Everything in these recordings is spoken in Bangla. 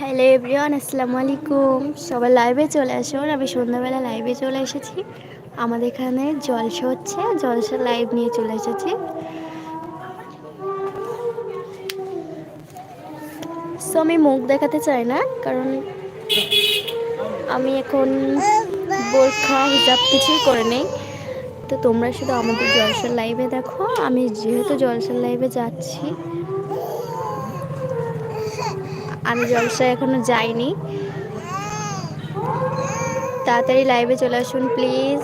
হ্যালো এভরিওয়ান আসসালামু আলাইকুম। সবাই লাইভে চলে আসুন আমি সন্ধ্যাবেলা লাইভে চলে এসেছি। আমাদের এখানে জলসা হচ্ছে। জলসা লাইভ নিয়ে চলে এসেছি। সো আমি মুখ দেখাতে চাই না, কারণ আমি এখন বোরখা হিসাব কিছুই করে নেই। তো তোমরা শুধু আমাদের জলসার লাইভে দেখো। আমি যেহেতু জলসার লাইভে যাচ্ছি আমি জলসায় এখনও যাইনি। তাড়াতাড়ি লাইভে চলে আসুন প্লিজ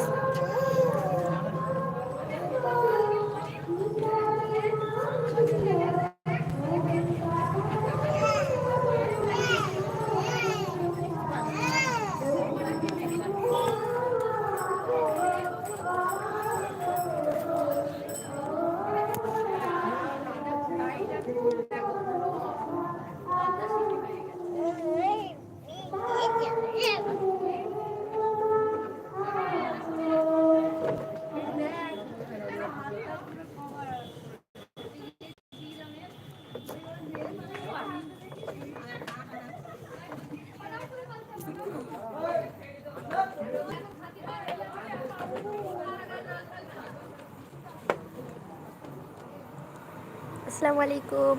আসসালামু আলাইকুম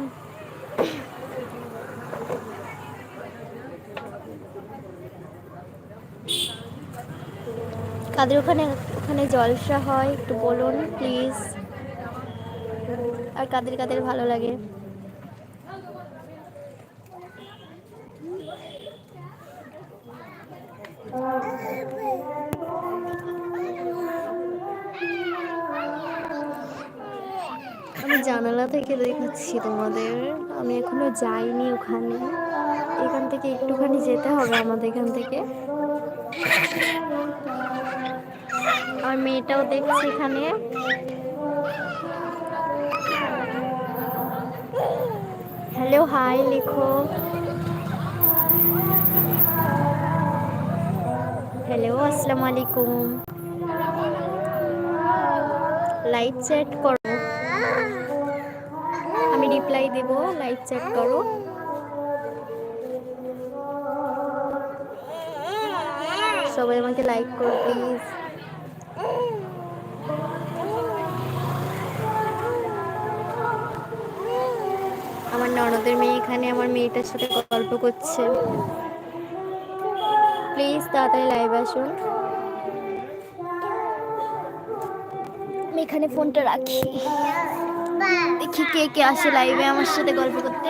কাদের ওখানে ওখানে জলসা হয়, একটু বলুন প্লিজ আর কাদের কাদের ভালো লাগে? আমি জানালা থেকে দেখাচ্ছি তোমাদের। আমি এখনও যাইনি ওখানে। এখান থেকে একটুখানি যেতে হবে আমাদের এখান থেকে। আর মেয়েটাও দেখছি এখানে। হ্যালো হাই লিখো। হ্যালো আসসালামু আলাইকুম। লাইট চ্যাট করো। রিপ্লাই দেব লাইট চ্যাট করো। সবাই আমাকে লাইক করো প্লিজ আমার ননদের মেয়ে এখানে, আমার মেয়েটার সাথে গল্প করছে। প্লিজ তাড়াতাড়ি লাইভ আসুন। আমি এখানে ফোনটা রাখি। দেখি কে কে আসে লাইভে আমার সাথে গল্প করতে।